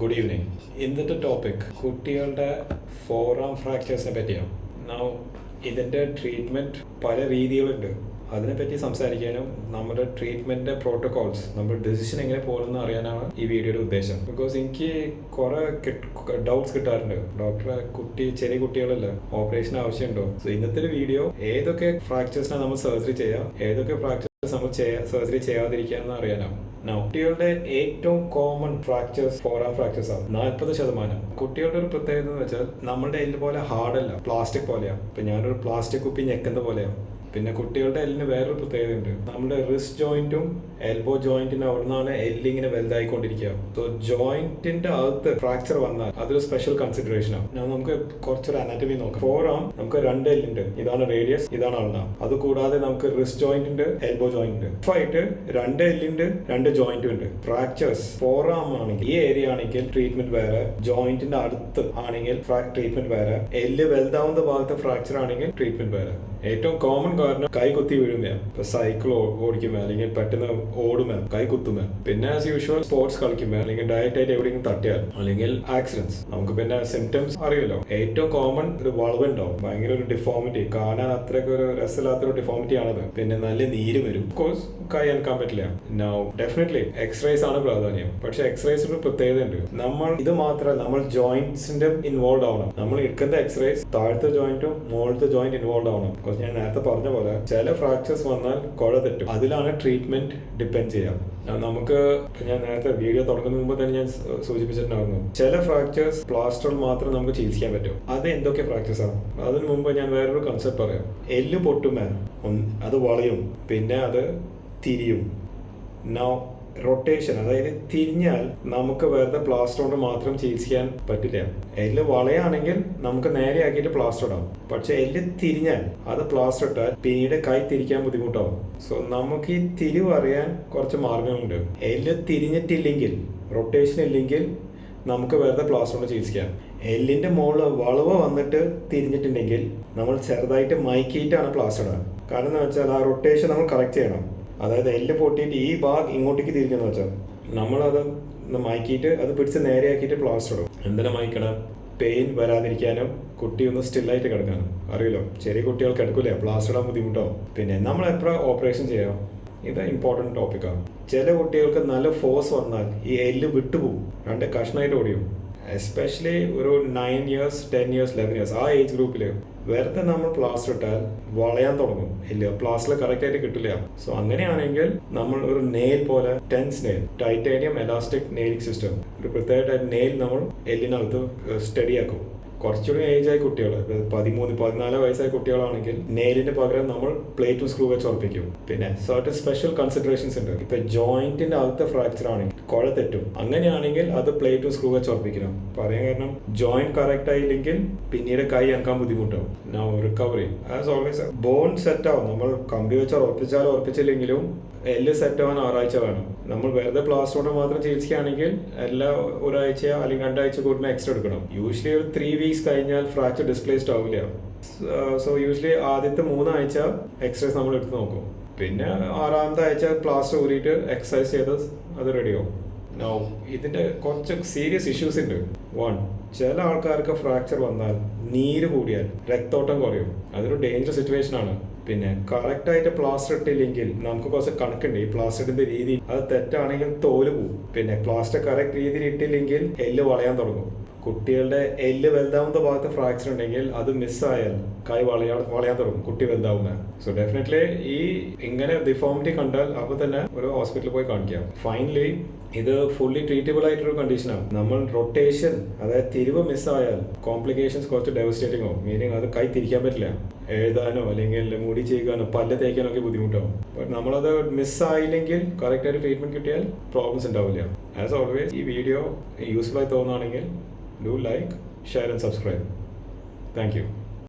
Good evening ഇന്നത്തെ topic കുട്ടികളുടെ ഫോറാം ഫ്രാക്ചേഴ്സിനെ പറ്റിയാണ്. നൗ ഇതിന്റെ ട്രീറ്റ്മെന്റ് പല രീതികളുണ്ട്. അതിനെപ്പറ്റി സംസാരിക്കാനും നമ്മുടെ ട്രീറ്റ്മെന്റിന്റെ പ്രോട്ടോകോൾസ് നമ്മുടെ ഡെസിഷൻ എങ്ങനെ പോകുമെന്ന് അറിയാനാണ് ഈ വീഡിയോയുടെ ഉദ്ദേശം. ബിക്കോസ് എനിക്ക് കുറേ ഡൗട്ട്സ് കിട്ടാറുണ്ട്. ഡോക്ടറെ കുട്ടി ചെറിയ കുട്ടികളല്ല ഓപ്പറേഷൻ ആവശ്യമുണ്ടോ? സോ ഇന്നത്തെ വീഡിയോ ഏതൊക്കെ ഫ്രാക്ചേഴ്സിനാണ് നമ്മൾ സർജറി ചെയ്യാം? ഏതൊക്കെ ഫ്രാക്ചേഴ്സ് സർജറി ചെയ്യാതിരിക്കാന്ന് അറിയാനാവും. കുട്ടികളുടെ ഏറ്റവും കോമൺ ഫ്രാക്ചേഴ്സ് ഫോറാം ഫ്രാക്ചേഴ്സ് ആണ്. നാൽപ്പത് ശതമാനം. കുട്ടികളുടെ ഒരു പ്രത്യേകത എന്ന് വെച്ചാൽ നമ്മുടെ എല്ല് പോലെ ഹാർഡല്ല പ്ലാസ്റ്റിക് പോലെയാണ് ഇപ്പൊ ഞാനൊരു പ്ലാസ്റ്റിക് കുപ്പി ഞെക്കുന്ന പോലെയാണ് പിന്നെ കുട്ടികളുടെ എല്ലിന് വേറൊരു പ്രത്യേകതയുണ്ട്. നമ്മുടെ റിസ്റ്റ് ജോയിന്റും എൽബോ ജോയിന്റിനും അവിടെ നിന്നാണ് എല്ലിങ്ങനെ വലുതായിക്കൊണ്ടിരിക്കുക. സോ ജോയിന്റിന്റെ അകത്ത് ഫ്രാക്ചർ വന്നാൽ അതൊരു സ്പെഷ്യൽ കൺസിഡറേഷൻ ആണ്. നമുക്ക് കുറച്ചൊരു അനാറ്റമി നോക്കാം. ആം നമുക്ക് രണ്ട് എല്ലുണ്ട്. ഇതാണ് റേഡിയസ് ഇതാണ് അൾന അത് കൂടാതെ നമുക്ക് റിസ്റ്റ് ജോയിന്റ് ഉണ്ട് എൽബോ ജോയിന്റ് ഉണ്ട്. ഫൈറ്റ് രണ്ട് എല്ലുണ്ട് രണ്ട് ജോയിന്റും ഉണ്ട്. ഫ്രാക്ചേഴ്സ് ആം ആണെങ്കിൽ ഈ ഏരിയ ആണെങ്കിൽ ട്രീറ്റ്മെന്റ് വേറെ ജോയിന്റിന്റെ അടുത്ത് ആണെങ്കിൽ ട്രീറ്റ്മെന്റ് വേറെ. എല്ല് വലുതാവുന്ന ഭാഗത്തെ ഫ്രാക്ചർ ആണെങ്കിൽ ട്രീറ്റ്മെന്റ് വേറെ. ഏറ്റവും കോമൺ കാരണം കൈ കുത്തി വീഴുന്ന ഇപ്പൊ സൈക്കിൾ ഓടിക്കുമ്പോ അല്ലെങ്കിൽ പെട്ടെന്ന് ഓടുമേ കൈ കുത്തുമേ പിന്നെ ആസ് യൂഷ്വൽ സ്പോർട്സ് കളിക്കുമ്പോ അല്ലെങ്കിൽ ഡയറ്റ് ആയിട്ട് എവിടെയെങ്കിലും തട്ടിയാൽ അല്ലെങ്കിൽ ആക്സിഡൻസ് നമുക്ക് പിന്നെ സിംറ്റംസ് അറിയല്ലോ ഏറ്റവും കോമൺ ഒരു വളവ് ഉണ്ടാവും. ഭയങ്കര ഒരു ഡിഫോമിറ്റി കാണാൻ അത്രയ്ക്ക് ഒരു രസമില്ലാത്ത ഒരു ഡിഫോമിറ്റി ആണത്. പിന്നെ നല്ല നീര് വരും. കോഴ്സ് കൈ അനക്കാൻ പറ്റില്ല. നൗ ഡെഫിനറ്റ്ലി എക്സ്റേസ് ആണ് പ്രാധാന്യം. പക്ഷെ എക്സ്റേസിന് പ്രത്യേകത ഉണ്ട്. നമ്മൾ ഇത് മാത്രമല്ല നമ്മൾ ജോയിന്റ്സിന്റെ ഇൻവോൾവ് ആവണം. നമ്മൾ എടുക്കുന്ന എക്സ്റേസ് താഴത്തെ ജോയിന്റും മുകളിലത്തെ ജോയിന്റ് ഇൻവോൾവ് ആവണം. ഞാൻ നേരത്തെ പറഞ്ഞ പോലെ ചില ഫ്രാക്ചേഴ്സ് വന്നാൽ കുഴ തെറ്റും. അതിലാണ് ട്രീറ്റ്മെന്റ് ഡിപ്പെൻഡ് ചെയ്യാം നമുക്ക് ഞാൻ നേരത്തെ വീഡിയോ തുടങ്ങുന്ന മുമ്പ് തന്നെ ഞാൻ സൂചിപ്പിച്ചിട്ടുണ്ടായിരുന്നു. ചില ഫ്രാക്ചേഴ്സ് പ്ലാസ്റ്ററിൽ മാത്രം നമുക്ക് ചികിത്സിക്കാൻ പറ്റും. അത് എന്തൊക്കെ ഫ്രാക്ചേഴ്സ് ആണ്? അതിന് മുമ്പ് ഞാൻ വേറൊരു കൺസെപ്റ്റ് പറയാം. എല്ല് പൊട്ടുമേ അത് വളയും. പിന്നെ അത് തിരിയും. നൗ റൊട്ടേഷൻ അതായത് തിരിഞ്ഞാൽ നമുക്ക് വെറുതെ പ്ലാസ്റ്റർ കൊണ്ട് മാത്രം ചികിത്സിക്കാൻ പറ്റില്ല. എല്ല് വളയാണെങ്കിൽ നമുക്ക് നേരെ ആക്കിയിട്ട് പ്ലാസ്റ്റർ ഇടാം. പക്ഷെ എല്ല് തിരിഞ്ഞാൽ അത് പ്ലാസ്റ്റർ ഇട്ടാൽ പിന്നീട് കൈ തിരിക്കാൻ ബുദ്ധിമുട്ടാവും. സോ നമുക്ക് ഈ തിരിവ് അറിയാൻ കുറച്ച് മാർഗങ്ങളുണ്ട്. എല്ല് തിരിഞ്ഞിട്ടില്ലെങ്കിൽ റൊട്ടേഷൻ ഇല്ലെങ്കിൽ നമുക്ക് വെറുതെ പ്ലാസ്റ്റർ കൊണ്ട് ചികിത്സിക്കാം. എല്ലിന്റെ മുകളിൽ വളവ് വന്നിട്ട് തിരിഞ്ഞിട്ടുണ്ടെങ്കിൽ നമ്മൾ ചെറുതായിട്ട് മയക്കിയിട്ടാണ് പ്ലാസ്റ്റർ ഇടാൻ കാരണം എന്താ വെച്ചാൽ ആ റൊട്ടേഷൻ നമ്മൾ കറക്റ്റ് ചെയ്യണം. അതായത് എല്ല് പൊട്ടിയിട്ട് ഈ ഭാഗ് ഇങ്ങോട്ടേക്ക് തിരിക്കുന്നു വെച്ചാൽ നമ്മളത് മയക്കിയിട്ട് അത് പിടിച്ച് നേരെയാക്കിയിട്ട് പ്ലാസ്റ്റർ ഇടും. എന്തിനാ മയക്കണം? പെയിൻ വരാതിരിക്കാനും കുട്ടി ഒന്ന് സ്റ്റില്ലായിട്ട് കിടക്കാനും അറിയില്ലോ? ചെറിയ കുട്ടികൾക്ക് കിടക്കില്ല പ്ലാസ്റ്റർ ഇടാൻ ബുദ്ധിമുട്ടാവും പിന്നെ നമ്മൾ എത്ര ഓപ്പറേഷൻ ചെയ്യാം? ഇത് ഇമ്പോർട്ടന്റ് ടോപ്പിക്കാണ് ചില കുട്ടികൾക്ക് നല്ല ഫോഴ്സ് വന്നാൽ ഈ എല്ല് വിട്ടുപോകും. രണ്ട് കഷ്ണമായിട്ട് ഓടിയും. എസ്പെഷ്യലി ഒരു nine years ten years eleven years ആ ഏജ് ഗ്രൂപ്പിൽ വെറുതെ നമ്മൾ പ്ലാസ്റ്റർ ഇട്ടാൽ വളയാൻ തുടങ്ങും. ഇല്ല പ്ലാസ്റ്റർ കറക്റ്റ് ആയിട്ട് കിട്ടില്ല. സോ അങ്ങനെയാണെങ്കിൽ നമ്മൾ ഒരു നെയിൽ പോലെ TENS nail titanium elastic nailing system ഒരു പ്രത്യേക നെയിൽ നമ്മൾ എല്ലിനകത്ത് സ്റ്റഡി ആക്കും. കുറച്ചുകൂടി ഏജ് ആയ കുട്ടികൾ പതിമൂന്ന് പതിനാല് വയസ്സായ കുട്ടികളാണെങ്കിൽ നെയിലിന് പകരം നമ്മൾ പ്ലേറ്റും സ്ക്രൂ വെച്ച് ഉറപ്പിക്കും. പിന്നെ സർട്ടൻ സ്പെഷ്യൽ കൺസിഡറേഷൻസ് ഉണ്ട്. ഇപ്പൊ ജോയിന്റിന്റെ അകത്തെ ഫ്രാക്ചർ ആണെങ്കിൽ കുഴ തെറ്റും. അങ്ങനെയാണെങ്കിൽ അത് പ്ലേറ്റും സ്ക്രൂ വെച്ച് ഉറപ്പിക്കണം. പറയാൻ കാരണം ജോയിന്റ് കറക്റ്റ് ആയില്ലെങ്കിൽ പിന്നീട് കൈ അനക്കാൻ ബുദ്ധിമുട്ടാവും. No recovery as always bone set ആവും. നമ്മൾ കമ്പി വെച്ച് ഉറപ്പിച്ചാലും ഉറപ്പിച്ചില്ലെങ്കിലും എല്ല് സെറ്റ് ആവാൻ ആറാഴ്ച വേണം. നമ്മൾ വെറുതെ പ്ലാസ്റ്റർ മാത്രം ചികിത്സിക്കുകയാണെങ്കിൽ എല്ലാ ഒരാഴ്ച അല്ലെങ്കിൽ രണ്ടാഴ്ച കൂടുമ്പോൾ എക്സ്ട്രാ എടുക്കണം. യൂഷ്വലി ഒരു ത്രീ കഴിഞ്ഞാൽ ഫ്രാക്ചർ ഡിസ്പ്ലേസ്ഡ് ആവില്ല. സോ യൂഷ്വലി ആദ്യത്തെ മൂന്നാഴ്ച എക്സസൈസ് നമ്മൾ എടുത്ത് നോക്കും. പിന്നെ ആറാമത്തെ ആഴ്ച പ്ലാസ്റ്റർ ഊരിയിട്ട് എക്സസൈസ് ചെയ്ത് അത് റെഡിയാവും നോ ഇതിന്റെ കുറച്ച് സീരിയസ് ഇഷ്യൂസ് ഉണ്ട്. വൺ ചില ആൾക്കാർക്ക് ഫ്രാക്ചർ വന്നാൽ നീര് കൂടിയാൽ രക്തോട്ടം കുറയും. അതൊരു ഡേഞ്ചർ സിറ്റുവേഷൻ ആണ്. പിന്നെ കറക്റ്റ് ആയിട്ട് പ്ലാസ്റ്റർ ഇട്ടില്ലെങ്കിൽ നമുക്ക് കുറച്ച് കണക്കുണ്ട്. ഈ പ്ലാസ്റ്റർ ഇടുന്ന രീതി അത് തെറ്റാണെങ്കിൽ തോൽ പോകും പിന്നെ പ്ലാസ്റ്റർ കറക്റ്റ് രീതിയിൽ ഇട്ടില്ലെങ്കിൽ എല്ല് വളയാൻ തുടങ്ങും. കുട്ടികളുടെ എല്ല് വലുതാവുന്ന ഭാഗത്ത് ഫ്രാക്ചർ ഉണ്ടെങ്കിൽ അത് മിസ്സായാൽ കൈ വളയാ വളയാൻ തുടങ്ങും. കുട്ടി വലുതാവുന്ന. സോ ഡെഫിനറ്റ്ലി ഈ ഇങ്ങനെ ഡിഫോമിറ്റി കണ്ടാൽ അപ്പോൾ തന്നെ ഒരു ഹോസ്പിറ്റലിൽ പോയി കാണിക്കാം. ഫൈനലി ഇത് ഫുള്ളി ട്രീറ്റബിൾ ആയിട്ടൊരു കണ്ടീഷനാണ് നമ്മൾ റൊട്ടേഷൻ അതായത് തിരിവ് മിസ്സായാൽ കോംപ്ലിക്കേഷൻസ് കുറച്ച് ഡെവസ്റ്റേറ്റിംഗ് ആവും. മീനിങ് അത് കൈ തിരിക്കാൻ പറ്റില്ല. എഴുതാനോ അല്ലെങ്കിൽ മുടി ചെയ്യാനോ പല്ല് തേക്കാനോ ഒക്കെ ബുദ്ധിമുട്ടാവും. നമ്മളത് മിസ്സായില്ലെങ്കിൽ കറക്റ്റ് ആയിട്ട് ട്രീറ്റ്മെന്റ് കിട്ടിയാൽ പ്രോബ്ലംസ് ഉണ്ടാവില്ല. ആസ് ഓൾവേസ് ഈ വീഡിയോ യൂസ്ഫുൾ ആയി തോന്നുകയാണെങ്കിൽ Do like, share and subscribe. Thank you.